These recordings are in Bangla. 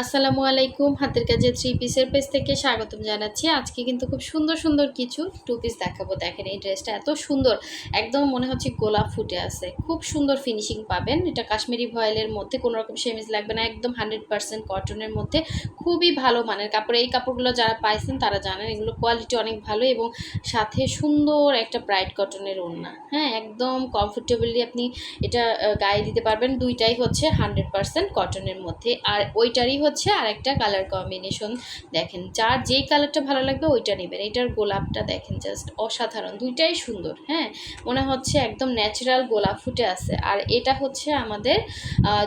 আসসালামু আলাইকুম। হাতের কাজে থ্রি পিসের পেজ থেকে স্বাগতম জানাচ্ছি। আজকে কিন্তু খুব সুন্দর সুন্দর কিছু টু পিস দেখাবো। দেখেন এই ড্রেসটা এত সুন্দর, একদম মনে হচ্ছে গোলাপ ফুটে আছে। খুব সুন্দর ফিনিশিং পাবেন। এটা কাশ্মীরি ভয়েলের মধ্যে কোনো রকম সেমিজ লাগবে না, একদম হান্ড্রেড পার্সেন্ট কটনের মধ্যে। খুবই ভালো মানের কাপড়। এই কাপড়গুলো যারা পাইছেন তারা জানেন এগুলো কোয়ালিটি অনেক ভালো এবং সাথে সুন্দর একটা ব্রাইট কটনের ওড়না। হ্যাঁ একদম কমফোর্টেবলি আপনি এটা গায়ে দিতে পারবেন। দুইটাই হচ্ছে হান্ড্রেড পার্সেন্ট কটনের মধ্যে। আর ওইটারই হচ্ছে আরেকটা কালার কম্বিনেশন দেখেন, যার যেই কালারটা ভালো লাগবে ওইটা নেবেন। এটার গোলাপটা দেখেন জাস্ট অসাধারণ, দুইটাই সুন্দর হ্যাঁ? মনে হচ্ছে একদম ন্যাচারাল গোলাপ ফুটে আছে। আর এটা হচ্ছে আমাদের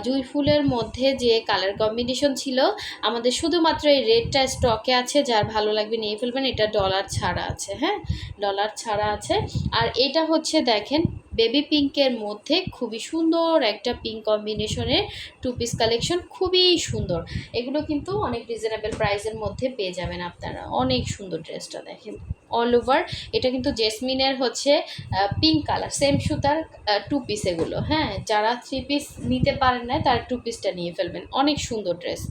জুঁই ফুলের মধ্যে যে কালার কম্বিনেশন ছিল, আমাদের শুধুমাত্র এই রেডটা স্টকে আছে, যার ভালো লাগবে নিয়ে ফেলবেন, এটা ডলার ছাড়া আছে হ্যাঁ? ডলার ছাড়া আছে। আর এটা হচ্ছে দেখেন বেবি পিঙ্কের মধ্যে খুবই সুন্দর একটা পিঙ্ক কম্বিনেশনের টু পিস কালেকশন খুবই সুন্দর। এগুলো কিন্তু অনেক রিজনেবল প্রাইসের মধ্যে পেয়ে যাবেন আপনারা। অনেক সুন্দর ড্রেসটা দেখেন। অল ওভার এটা কিন্তু জেসমিনের হচ্ছে পিঙ্ক কালার সেম সুতার টু পিস এগুলো। হ্যাঁ যারা থ্রি পিস নিতে পারেন না তারা টু পিসটা নিয়ে ফেলবেন। অনেক সুন্দর ড্রেস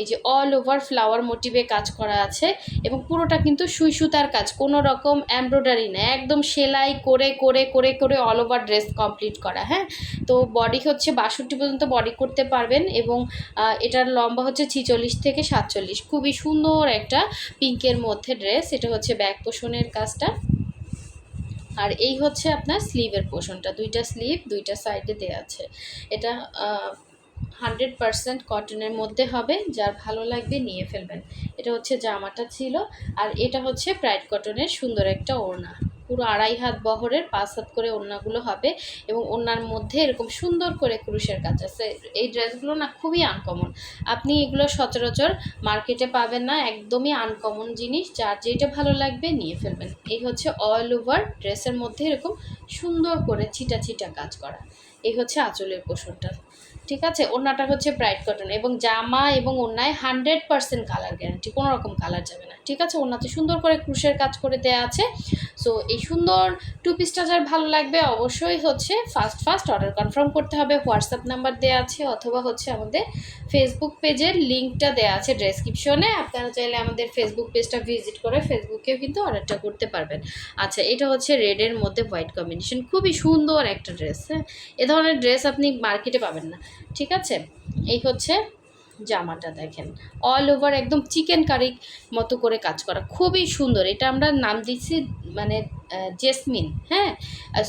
এই যে অল ওভার ফ্লাওয়ার মোটিভে কাজ করা আছে এবং পুরোটা কিন্তু সুই সুতার কাজ, কোনো রকম এমব্রয়ডারি না, একদম সেলাই করে করে করে করে অল ওভার ড্রেস কমপ্লিট করা হ্যাঁ? তো বডি হচ্ছে বাষট্টি পর্যন্ত বডি করতে পারবেন এবং এটার লম্বা হচ্ছে ছিচল্লিশ থেকে সাতচল্লিশ। খুবই সুন্দর একটা পিঙ্কের মধ্যে ড্রেস এটা হচ্ছে ব্যাক পোষণের কাজটা। আর এই হচ্ছে আপনার স্লিভের পোষণটা, দুইটা স্লিভ দুইটা সাইডে দেওয়া আছে। এটা হান্ড্রেড পারসেন্ট কটনের মধ্যে হবে, যার ভালো লাগবে নিয়ে ফেলবেন। এটা হচ্ছে জামাটা ছিল, আর এটা হচ্ছে প্রাইড কটনের সুন্দর একটা ওড়না। পুরো আড়াই হাত বহরের, পাঁচ হাত করে ওড়নাগুলো হবে এবং ওড়নার মধ্যে এরকম সুন্দর করে ক্রুশের কাজ আছে। এই ড্রেসগুলো না খুবই আনকমন আপনি এগুলো সচরাচর মার্কেটে পাবেন না, একদমই আনকমন জিনিস। যার যেটা ভালো লাগবে নিয়ে ফেলবেন। এই হচ্ছে অল ওভার ড্রেসের মধ্যে এরকম সুন্দর করে ছিটা ছিটা কাজ করা। এই হচ্ছে আঁচলের পোষণটা। ঠিক আছে? ওড়নাটা হচ্ছে ব্রাইট কটন এবং জামা এবং ওড়নায় হান্ড্রেড পার্সেন্ট কালার গ্যারান্টি কোনো রকম কালার যাবে না। ঠিক আছে? ওড়নাতে সুন্দর করে ক্রুশের কাজ করে দেওয়া আছে। সো এই সুন্দর টু পিসটা যার ভালো লাগবে অবশ্যই হচ্ছে ফার্স্ট ফার্স্ট অর্ডার কনফার্ম করতে হবে। হোয়াটসঅ্যাপ নাম্বার দেওয়া আছে অথবা হচ্ছে আমাদের ফেসবুক পেজের লিঙ্কটা দেওয়া আছে ডেসক্রিপশনে আপনারা চাইলে আমাদের ফেসবুক পেজটা ভিজিট করে ফেসবুকেও কিন্তু অর্ডারটা করতে পারবেন। আচ্ছা এটা হচ্ছে রেডের মধ্যে হোয়াইট কম্বিনেশন খুবই সুন্দর একটা ড্রেস হ্যাঁ? এ ধরনের ড্রেস আপনি মার্কেটে পাবেন না, ঠিক আছে? এই হচ্ছে জামাটা দেখেন। অল ওভার একদম চিকেন কারি মতো করে কাজ করা, খুবই সুন্দর। এটা আমরা নাম দিচ্ছি মানে জেসমিন হ্যাঁ?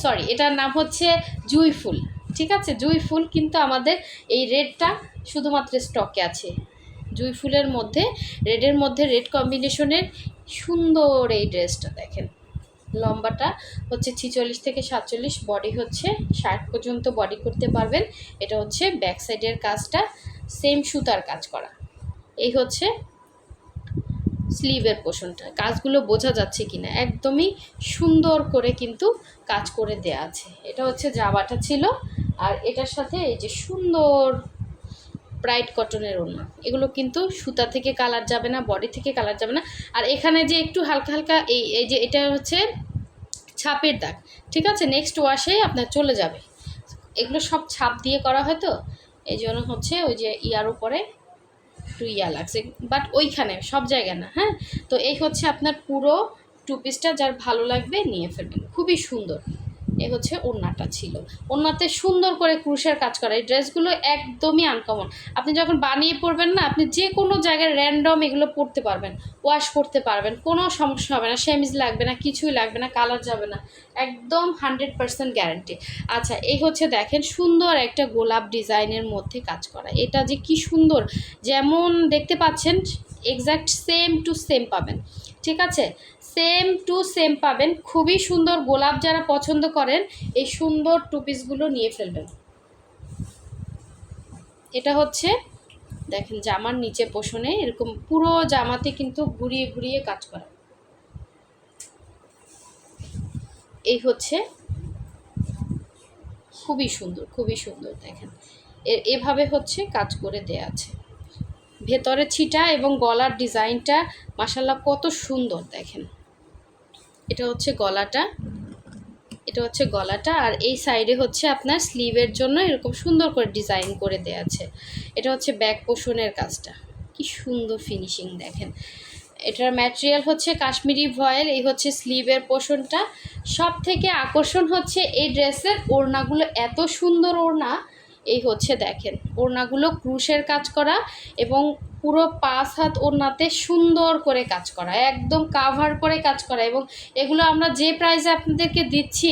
সরি এটার নাম হচ্ছে জুই ফুল, ঠিক আছে? জুই ফুল কিন্তু আমাদের এই রেডটা শুধুমাত্র স্টকে আছে। জুই ফুলের মধ্যে, রেডের মধ্যে রেড কম্বিনেশনের সুন্দর এই ড্রেসটা দেখেন। লম্বাটা হচ্ছে ছিচল্লিশ থেকে সাতচল্লিশ বডি হচ্ছে ষাট পর্যন্ত বডি করতে পারবেন। এটা হচ্ছে ব্যাক সাইডের কাজটা সেম সুতার কাজ করা। এই হচ্ছে স্লিভের পোষণটা। কাজগুলো বোঝা যাচ্ছে কি না একদমই সুন্দর করে কিন্তু কাজ করে দেয়া আছে। এটা হচ্ছে জামাটা ছিল, আর এটার সাথে এই যে সুন্দর ব্রাইট কটনের ওড়না। এগুলো কিন্তু সুতা থেকে কালার যাবে না বডি থেকে কালার যাবে না। আর এখানে যে একটু হালকা হালকা এই এই যে এটা হচ্ছে ছাপের দাগ, ঠিক আছে? নেক্সট ওয়াশেই আপনার চলে যাবে। এগুলো সব ছাপ দিয়ে করা হয় তো? এই জন্য হচ্ছে ওই যে ইয়ার উপরে একটু ইয়া লাগছে। বাট ওইখানে, সব জায়গায় না হ্যাঁ? তো এই হচ্ছে আপনার পুরো টু পিসটা যার ভালো লাগবে নিয়ে ফেলবেন। খুবই সুন্দর। এ হচ্ছে ওড়নাটা ছিল। ওড়নাতে সুন্দর করে ক্রুশের কাজ করা। এই ড্রেসগুলো একদমই আনকমন আপনি যখন বানিয়ে পরবেন না, আপনি যে কোনো জায়গায় র্যান্ডম এগুলো পরতে পারবেন। ওয়াশ করতে পারবেন। কোনো সমস্যা হবে না। সেমিজ লাগবে না, কিছুই লাগবে না কালার যাবে না। একদম হান্ড্রেড পার্সেন্ট গ্যারান্টি আচ্ছা এই হচ্ছে দেখেন সুন্দর একটা গোলাপ ডিজাইনের মধ্যে কাজ করা। এটা যে কি সুন্দর! যেমন দেখতে পাচ্ছেন এক্স্যাক্ট সেম টু সেম পাবেন। ঠিক আছে? সেম টু সেম পাবেন। খুবই সুন্দর গোলাপ যারা পছন্দ করেন, এই সুন্দর টু পিসগুলো নিয়ে ফেলবেন। এটা হচ্ছে, দেখেন জামার নিচে পোষণে এরকম পুরো জামাতে কিন্তু ঘুরিয়ে ঘুরিয়ে কাজ করা। এই হচ্ছে, খুবই সুন্দর খুবই সুন্দর, দেখেন। এভাবে হচ্ছে কাজ করে দেয়া আছে। ভেতরে ছিটা এবং গলার ডিজাইনটা মাসাল্লাহ কত সুন্দর, দেখেন। এটা হচ্ছে গলাটা। এটা হচ্ছে গলাটা আর এই সাইডে হচ্ছে আপনার স্লিভের জন্য এরকম সুন্দর করে ডিজাইন করে দেওয়া আছে। এটা হচ্ছে ব্যাক পোষণের কাজটা। কি সুন্দর ফিনিশিং, দেখেন। এটার ম্যাটেরিয়াল হচ্ছে কাশ্মীরি ভয়েল, এই হচ্ছে স্লিভের পোষণটা। সব থেকে আকর্ষণ হচ্ছে এই ড্রেসের ওড়নাগুলো, এত সুন্দর ওড়না এই হচ্ছে দেখেন। ওড়নাগুলো ক্রুশের কাজ করা এবং পুরো পাঁচ হাত ওড়নাতে সুন্দর করে কাজ করা, একদম কাভার করে কাজ করা এবং এগুলো আমরা যে প্রাইসে আপনাদেরকে দিচ্ছি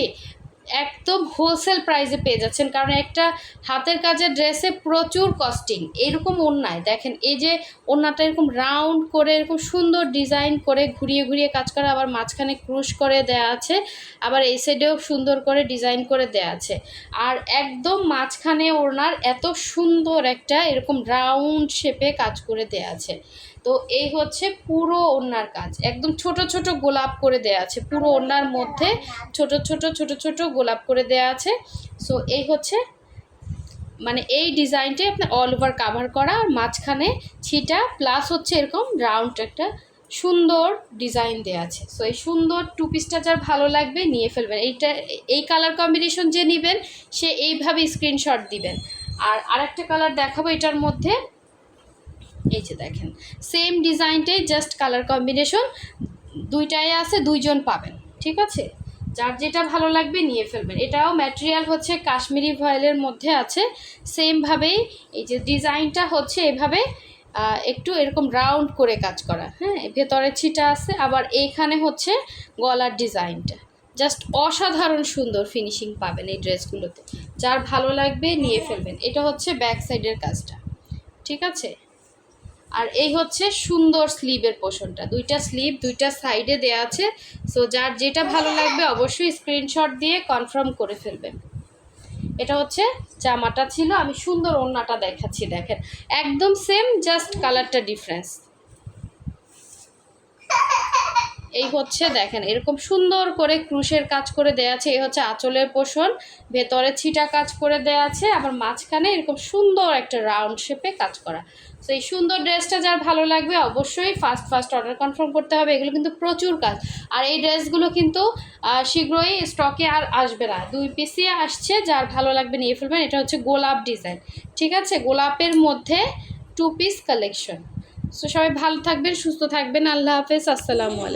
একদম হোলসেল প্রাইসে পেয়ে যাচ্ছেন। কারণ একটা হাতের কাজের ড্রেসে প্রচুর কস্টিং এরকম ওড়নায় দেখেন, এই যে ওড়নাটা এরকম রাউন্ড করে, এরকম সুন্দর ডিজাইন করে ঘুরিয়ে ঘুরিয়ে কাজ করা, আবার মাঝখানে ক্রুশ করে দেয়া আছে, আবার এই সাইডেও সুন্দর করে ডিজাইন করে দেয়া আছে। আর একদম মাঝখানে ওনার এত সুন্দর একটা এরকম রাউন্ড শেপে কাজ করে দেয়া আছে। তো এই হচ্ছে পুরো ওড়নার কাজ। একদম ছোট ছোট গোলাপ করে দেয়া আছে। পুরো ওড়নার মধ্যে ছোট ছোট ছোট ছোট গোলাপ করে দেয়া আছে। সো এই হচ্ছে মানে এই ডিজাইনটাই আপনার অল ওভার কাভার করা আর মাঝখানে ছিটা প্লাস হচ্ছে এরকম রাউন্ড একটা সুন্দর ডিজাইন দেওয়া আছে। সো এই সুন্দর টু পিসটা যার ভালো লাগবে নিয়ে ফেলবেন। এইটা, এই কালার কম্বিনেশন যে নেবেন, সে এইভাবে স্ক্রিনশট দিবেন। আর আরেকটা কালার দেখাবো এটার মধ্যে। এই যে দেখেন সেম ডিজাইনটাই জাস্ট কালার কম্বিনেশন দুইটাই আছে, দুইজন পাবেন, ঠিক আছে? যার যেটা ভালো লাগবে নিয়ে ফেলবেন। এটাও ম্যাটেরিয়াল হচ্ছে কাশ্মীরি ভয়েলের মধ্যে আছে সেমভাবেই এই যে ডিজাইনটা হচ্ছে এভাবে একটু এরকম রাউন্ড করে কাজ করা হ্যাঁ? ভেতরে ছিটা আছে, আবার এইখানে হচ্ছে গলার ডিজাইনটা জাস্ট অসাধারণ সুন্দর ফিনিশিং পাবেন এই ড্রেসগুলোতে যার ভালো লাগবে নিয়ে ফেলবেন। এটা হচ্ছে ব্যাক সাইডের কাজটা, ঠিক আছে? আর এই হচ্ছে সুন্দর স্লিভের পোষণটা। দুইটা স্লিভ, দুইটা সাইডে দেয়া আছে। সো যার যেটা ভালো লাগবে অবশ্যই স্ক্রিনশট দিয়ে কনফার্ম করে ফেলবেন। এটা হচ্ছে জামাটা ছিল, আমি সুন্দর ওড়নাটা দেখাচ্ছি, দেখেন। একদম সেম জাস্ট কালারটা ডিফারেন্স এই হচ্ছে দেখেন, এরকম সুন্দর করে ক্রুশের কাজ করে দেয়া আছে। এই হচ্ছে আঁচলের পোষণ, ভেতরে ছিটা কাজ করে দেয়া আছে, আবার মাঝখানে এরকম সুন্দর একটা রাউন্ড শেপে কাজ করা। তো এই সুন্দর ড্রেসটা যার ভালো লাগবে অবশ্যই ফার্স্ট ফার্স্ট অর্ডার কনফার্ম করতে হবে। এগুলো কিন্তু প্রচুর কাজ। আর এই ড্রেসগুলো কিন্তু শীঘ্রই স্টকে আর আসবে না। দুই পিসই আসছে, যার ভালো লাগবে নিয়ে ফেলবেন। এটা হচ্ছে গোলাপ ডিজাইন, ঠিক আছে? গোলাপের মধ্যে টু পিস কালেকশন সো সবাই ভালো থাকবেন, সুস্থ থাকবেন। আল্লাহ হাফেজ, আসসালামু আলাইকুম।